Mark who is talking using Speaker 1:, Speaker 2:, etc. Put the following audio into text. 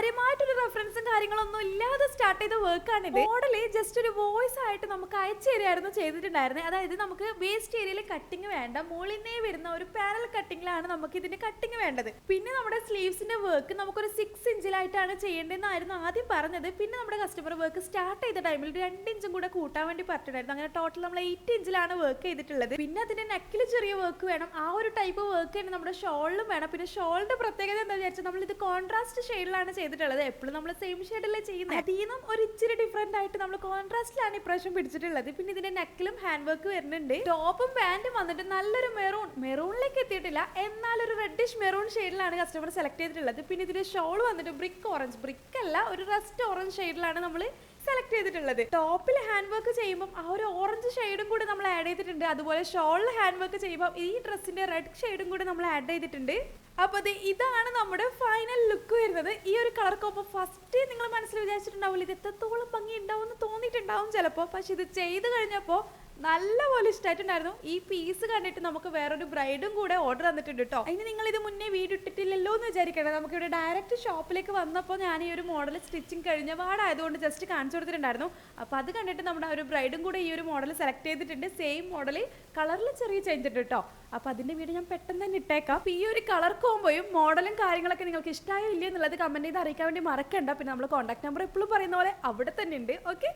Speaker 1: കാര്യമായിട്ടൊരു റെഫറൻസും കാര്യങ്ങളൊന്നും ഇല്ലാതെ സ്റ്റാർട്ട് ചെയ്ത വർക്കാണിത് മോഡൽ ജസ്റ്റ് ഒരു വോയിസ് ആയിട്ട് നമുക്ക് അയച്ചു തരികയായിരുന്നു ചെയ്തിട്ടുണ്ടായിരുന്നത് അതായത് നമുക്ക് വേസ്റ്റ് ഏരിയയിൽ കട്ടിങ് വേണ്ട. മുകളിൽ വരുന്ന ഒരു പാനൽ കട്ടിങ്ങിലാണ് നമുക്ക് ഇതിന്റെ കട്ടിങ് വേണ്ടത്. പിന്നെ നമ്മുടെ സ്ലീവ്സിന്റെ വർക്ക് നമുക്കൊരു സിക്സ് ഇഞ്ചിലായിട്ടാണ് ചെയ്യേണ്ടതെന്നായിരുന്നു ആദ്യം പറഞ്ഞത്. പിന്നെ നമ്മുടെ കസ്റ്റമർ വർക്ക് സ്റ്റാർട്ട് ചെയ്ത ടൈമിൽ രണ്ട് ഇഞ്ചും കൂടെ കൂട്ടാൻ വേണ്ടി പറഞ്ഞിട്ടുണ്ടായിരുന്നു. അങ്ങനെ ടോട്ടൽ നമ്മൾ എയ്റ്റ് ഇഞ്ചിലാണ് വർക്ക് ചെയ്തിട്ടുള്ളത്. പിന്നെ അതിന്റെ നെക്കിൽ ചെറിയ വർക്ക് വേണം. ആ ഒരു ടൈപ്പ് വർക്ക് തന്നെ നമ്മുടെ ഷോളിലും വേണം. പിന്നെ ഷോളിന്റെ പ്രത്യേകത എന്താ വിചാരിച്ചാൽ നമ്മൾ ഇത് കോൺട്രാസ്റ്റ് ഷെയ്ഡിലാണ് ചെയ്തിട്ടുള്ളത്. എപ്പോഴും നമ്മൾ സെയിം ഷെയ്ഡല്ലേ ചെയ്യുന്നത് അതിൽ ഒരു ഇച്ചിരി ഡിഫറെന്റ് ആയിട്ട് നമ്മൾ കോൺട്രാസ്റ്റിലാണ് ഇപ്രാവശ്യം പിടിച്ചിട്ടുള്ളത്. പിന്നെ ഇതിന്റെ നെക്കിലും ഹാൻഡ് വർക്ക് വരുന്നുണ്ട്. ടോപ്പും പാന്റും വന്നിട്ട് നല്ലൊരു മെറൂൺ മെറൂണിലേക്ക് എത്തിയിട്ടില്ല. എന്നാൽ ഒരു റെഡിഷ് മെറൂൺ ഷെയ്ഡിലാണ് കസ്റ്റമർ സെലക്ട് ചെയ്തിട്ടുള്ളത്. പിന്നെ ഇതിന്റെ ഷോൾ വന്നിട്ട് ബ്രിക്ക് ഓറഞ്ച് ബ്രിക്ക് അല്ല ഒരു റസ്റ്റ് ഓറഞ്ച് ഷെയ്ഡിലാണ് നമ്മൾ സെലക്ട് ചെയ്തിട്ടുള്ളത്. ടോപ്പിൽ ഹാൻഡ് വർക്ക് ചെയ്യുമ്പോൾ ആ ഒരു ഓറഞ്ച് ഷെയ്ഡും കൂടി നമ്മൾ ആഡ് ചെയ്തിട്ടുണ്ട്. അതുപോലെ ഷോളിൽ ഹാൻഡ് വർക്ക് ചെയ്യുമ്പോൾ ഈ ഡ്രസ്സിന്റെ റെഡ് ഷെയ്ഡും കൂടി നമ്മൾ ആഡ് ചെയ്തിട്ടുണ്ട്. അപ്പൊ അതെ ഇതാണ് നമ്മുടെ ഫൈനൽ ലുക്ക് വരുന്നത്. ഈ ഒരു കളർ കോപ്പ് ഫസ്റ്റ് നിങ്ങൾ മനസ്സിൽ വിചാരിച്ചിട്ടുണ്ടാവില്ല ഇത് എത്രത്തോളം ഭംഗി ഉണ്ടാവും എന്ന് തോന്നിയിട്ടുണ്ടാവും ചിലപ്പോൾ പക്ഷെ ഇത് ചെയ്ത് കഴിഞ്ഞപ്പോൾ നല്ലപോലെ ഇഷ്ടമായിട്ടുണ്ടായിരുന്നു ഈ പീസ് കണ്ടിട്ട് നമുക്ക് വേറൊരു ബ്രൈഡും കൂടെ ഓർഡർ തന്നിട്ടുണ്ട് കേട്ടോ അതിന് നിങ്ങൾ ഇത് മുന്നേ വീഡിയോ ഇട്ടിട്ടില്ലല്ലോ എന്ന് വിചാരിക്കണം നമുക്ക് ഇവിടെ ഡയറക്റ്റ് ഷോപ്പിലേക്ക് വന്നപ്പോൾ ഞാൻ ഈ ഒരു മോഡൽ സ്റ്റിച്ചിങ് കഴിഞ്ഞ പാടായതുകൊണ്ട് ജസ്റ്റ് കാണിച്ചു കൊടുത്തിട്ടുണ്ടായിരുന്നു. അപ്പോൾ അത് കണ്ടിട്ട് നമ്മുടെ ഒരു ബ്രൈഡും കൂടെ ഈ ഒരു മോഡൽ സെലക്ട് ചെയ്തിട്ടുണ്ട്. സെയിം മോഡൽ കളറിൽ ചെറിയ ചേഞ്ച് ഉണ്ട് കേട്ടോ അപ്പോൾ അതിന്റെ വീട് ഞാൻ പെട്ടെന്ന് തന്നെ ഇട്ടേക്കാം. ഈ ഒരു കളർ കോമ്പോയും മോഡലും കാര്യങ്ങളൊക്കെ നിങ്ങൾക്ക് ഇഷ്ടമായോ ഇല്ലയോ എന്നുള്ളത് കമന്റ് ചെയ്ത് അറിയിക്കാൻ വേണ്ടി മറക്കണ്ട. പിന്നെ നമ്മൾ കോൺടാക്ട് നമ്പർ എപ്പോഴും പറയുന്ന പോലെ അവിടെ തന്നെ ഉണ്ട്. ഓക്കെ